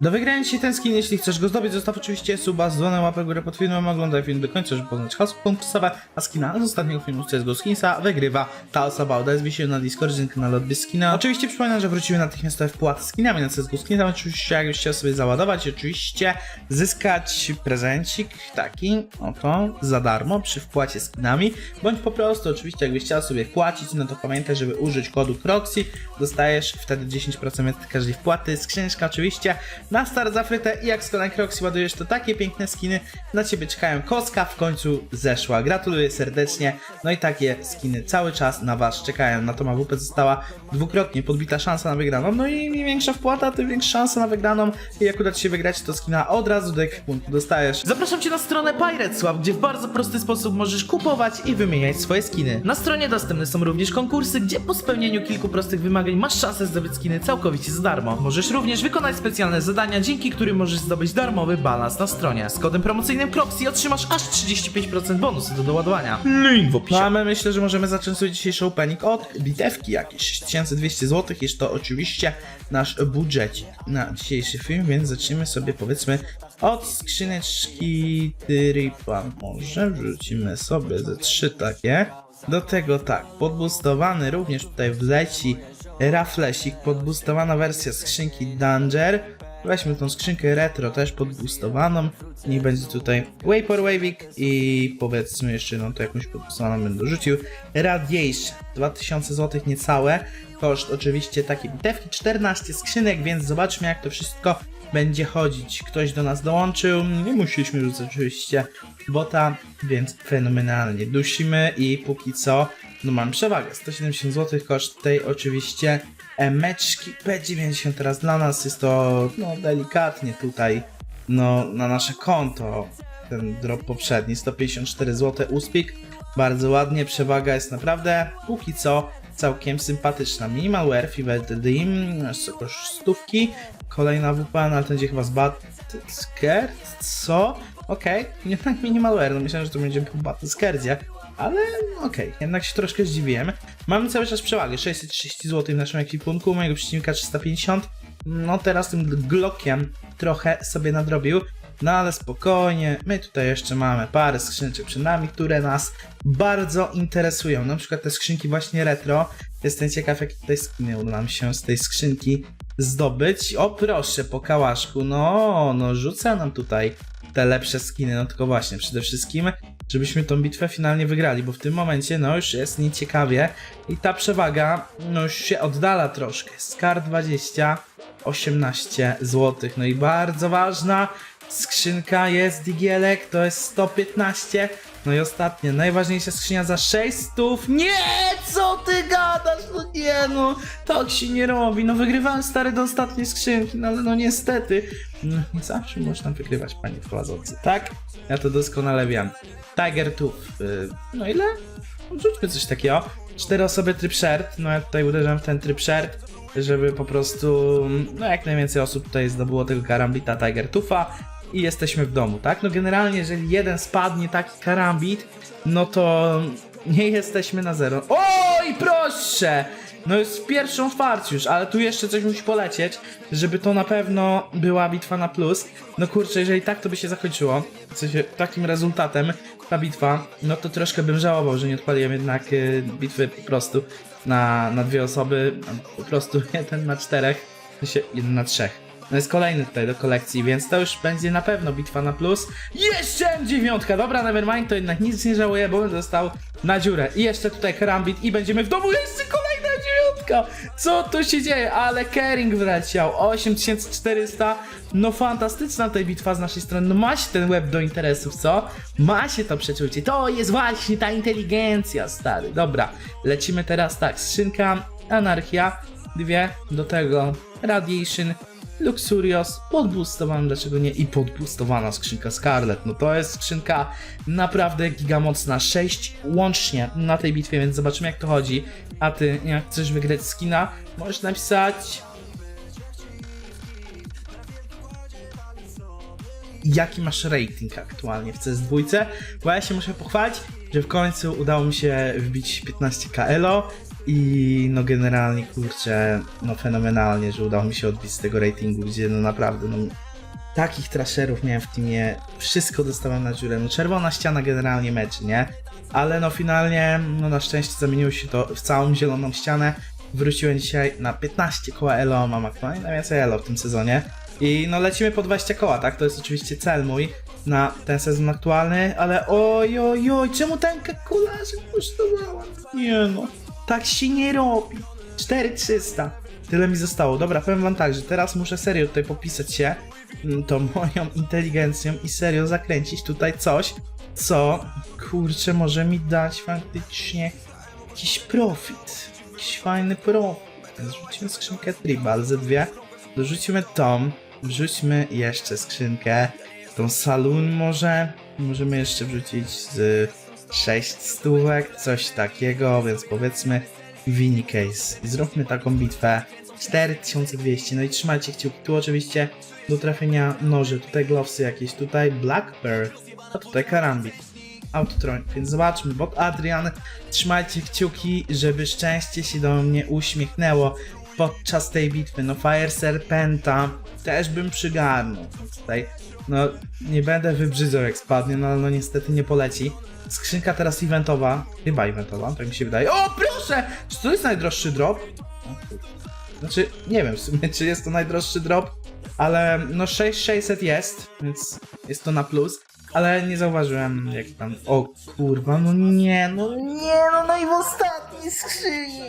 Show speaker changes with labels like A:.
A: Do wygrania dzisiaj ten skin, jeśli chcesz go zdobyć, zostaw oczywiście suba z dzwonem, łapę górę pod filmem, oglądaj film do końca, żeby poznać hasło konkursowe, a skina z ostatniego filmu z CSGO Skinsa wygrywa ta osoba. Odezwij się na Discordzie, na kanale Odbierz Skina. Oczywiście przypominam, że wrócimy natychmiastowe wpłaty skinami na CSGO Skinsa, oczywiście jakbyś chciał sobie załadować, oczywiście zyskać prezencik taki, oto, za darmo przy wpłacie skinami, bądź po prostu oczywiście jakbyś chciał sobie wpłacić, no to pamiętaj, żeby użyć kodu Proxy, dostajesz wtedy 10% od każdej wpłaty, skrzyneczka oczywiście na start zafryte i jak z kodem Proxy ładujesz to takie piękne skiny, na ciebie czekają koska, w końcu zeszła, gratuluję serdecznie, no i takie skiny cały czas na was czekają, na to AWP została dwukrotnie podbita szansa na wygraną, no i im większa wpłata, tym większa szansa na wygraną i jak uda ci się wygrać to skina od razu do ekwipunku dostajesz. Zapraszam cię na stronę Pirateswap, gdzie w bardzo prosty sposób możesz kupować i wymieniać swoje skiny. Na stronie dostępne są również konkursy, gdzie po spełnieniu kilku prostych wymagań masz szansę zdobyć skiny całkowicie za darmo. Możesz również wykonać specjalne zadania, dzięki którym możesz zdobyć darmowy balans na stronie. Z kodem promocyjnym Proxy otrzymasz aż 35% bonusu do doładowania. Link w opisie. No a my myślę, że możemy zacząć sobie dzisiejszy opening od bitewki jakieś 6200 zł. Jest to oczywiście nasz budżecik na dzisiejszy film, więc zacznijmy sobie powiedzmy od skrzyneczki Tripa. Może wrzucimy sobie ze trzy takie. Do tego tak, podbustowany również tutaj wleci Raflesik, podbustowana wersja skrzynki Danger. Weźmy tą skrzynkę retro też podbustowaną. Niech będzie tutaj Vapor Wavik i powiedzmy jeszcze no to jakąś podbustowaną będę dorzucił. Radiation 2000 zł niecałe. Koszt oczywiście takiej bitewki 14 skrzynek, więc zobaczmy jak to wszystko będzie chodzić. Ktoś do nas dołączył. Nie musieliśmy rzucać oczywiście bota, więc fenomenalnie dusimy i póki co no mam przewagę. 170 zł koszt tej oczywiście emeczki P90 teraz dla nas jest to no delikatnie tutaj no na nasze konto. Ten drop poprzedni 154 zł uspik. Bardzo ładnie przewaga jest naprawdę póki co całkiem sympatyczna. Minimalware Fever Dim koszt stówki kolejna WP no ale to będzie chyba z Battle co? Okej, jednak minimalware, no myślałem, że to będzie po Battle Scardzie ale okej, jednak się troszkę zdziwiłem. Mamy cały czas przewagę, 630 zł w naszym ekwipunku, mojego przeciwnika 350. No teraz tym Glockiem trochę sobie nadrobił. No ale spokojnie, my tutaj jeszcze mamy parę skrzyneczek przed nami, które nas bardzo interesują. Na przykład te skrzynki właśnie retro. Jestem ciekaw, jakie tutaj skiny uda nam się z tej skrzynki zdobyć. O proszę, po kałaszku, no, no rzuca nam tutaj te lepsze skiny, no tylko właśnie, przede wszystkim, żebyśmy tą bitwę finalnie wygrali, bo w tym momencie, no już jest nieciekawie i ta przewaga, no już się oddala troszkę. Skar 20, 18 zł, no i bardzo ważna skrzynka jest digielek, to jest 115, no i ostatnie, najważniejsza skrzynia za 600, nie, co ty gadasz, no nie no, tak się nie robi, no wygrywałem stary do ostatniej skrzynki, no ale no niestety, no nie zawsze można wygrywać, panie prowadzący, tak? Ja to doskonale wiem. Tiger Tooth, yy, no ile? Rzućmy coś takiego. Cztery osoby tryb shared, no ja tutaj uderzam w ten tryb shared, żeby po prostu, no jak najwięcej osób tutaj zdobyło tego karambita Tiger Tooth'a i jesteśmy w domu, tak? No generalnie, jeżeli jeden spadnie taki karambit, no to nie jesteśmy na zero. Oj, proszę! No jest w pierwszą farc już, ale tu jeszcze coś musi polecieć, żeby to na pewno była bitwa na plus. No kurczę, jeżeli tak to by się zakończyło, w sensie takim rezultatem ta bitwa, no to troszkę bym żałował, że nie odpaliłem jednak y, bitwy po prostu na, na dwie osoby, po prostu jeden na czterech, w sensie jeden na trzech. No jest kolejny tutaj do kolekcji, więc to już będzie na pewno bitwa na plus. Jeszcze dziewiątka, dobra, nevermind, to jednak nic nie żałuję, bo będę dostał na dziurę. I jeszcze tutaj karambit i będziemy w domu, jeszcze dziewiątka! Co tu się dzieje? Ale Kering wleciał, 8400, no fantastyczna tutaj bitwa z naszej strony, no ma się ten web do interesów, co? Ma się to przeczucie, to jest właśnie ta inteligencja, stary. Dobra, lecimy teraz tak, skrzynka, anarchia, dwie, do tego radiation, Luxurious, podboostowana, dlaczego nie, i podboostowana skrzynka Scarlet. No to jest skrzynka naprawdę gigamocna, 6 łącznie na tej bitwie, więc zobaczymy jak to chodzi. A ty, jak chcesz wygrać skina, możesz napisać... Jaki masz rating aktualnie w CS2? Bo ja się muszę pochwalić, że w końcu udało mi się wbić 15k elo I no generalnie, kurczę, no fenomenalnie, że udało mi się odbić z tego ratingu, gdzie no naprawdę, no takich trasherów miałem w teamie, wszystko dostałem na dziurę, no czerwona ściana generalnie meczy, nie? Ale no finalnie, no na szczęście zamieniło się to w całą zieloną ścianę, wróciłem dzisiaj na 15 koła elo, mam aktualnie najwięcej elo w tym sezonie i no lecimy po 20 koła, tak? To jest oczywiście cel mój na ten sezon aktualny, ale oj, oj, oj, czemu ten kalkulaż kosztowała? Nie no, tak się nie robi. 4300. Tyle mi zostało. Dobra, powiem wam tak, że teraz muszę serio tutaj popisać się mm, tą moją inteligencją i serio zakręcić tutaj coś, co kurczę może mi dać faktycznie jakiś profit. Jakiś fajny profit. Więc rzucimy skrzynkę Tribal ze dwie. Dorzucimy tą. Wrzućmy jeszcze skrzynkę. Tą saloon może. Możemy jeszcze wrzucić z 6 stówek, coś takiego, więc powiedzmy Winnie Case. Zróbmy taką bitwę. 4200, no i trzymajcie kciuki. Tu oczywiście do trafienia noże, tutaj glowsy jakieś, tutaj Blackbird, a tutaj Karambit. Autotron, więc zobaczmy, bot Adrian, trzymajcie kciuki, żeby szczęście się do mnie uśmiechnęło podczas tej bitwy. No Fire Serpenta też bym przygarnął, tutaj no nie będę wybrzydzał jak spadnie, no ale no niestety nie poleci. Skrzynka teraz eventowa, chyba eventowa, tak mi się wydaje. O proszę! Czy to jest najdroższy drop? Znaczy, nie wiem w sumie, czy jest to najdroższy drop, ale no 6600 jest, więc jest to na plus. Ale nie zauważyłem jak tam. O kurwa, no nie, no nie, no no i w ostatniej skrzyni.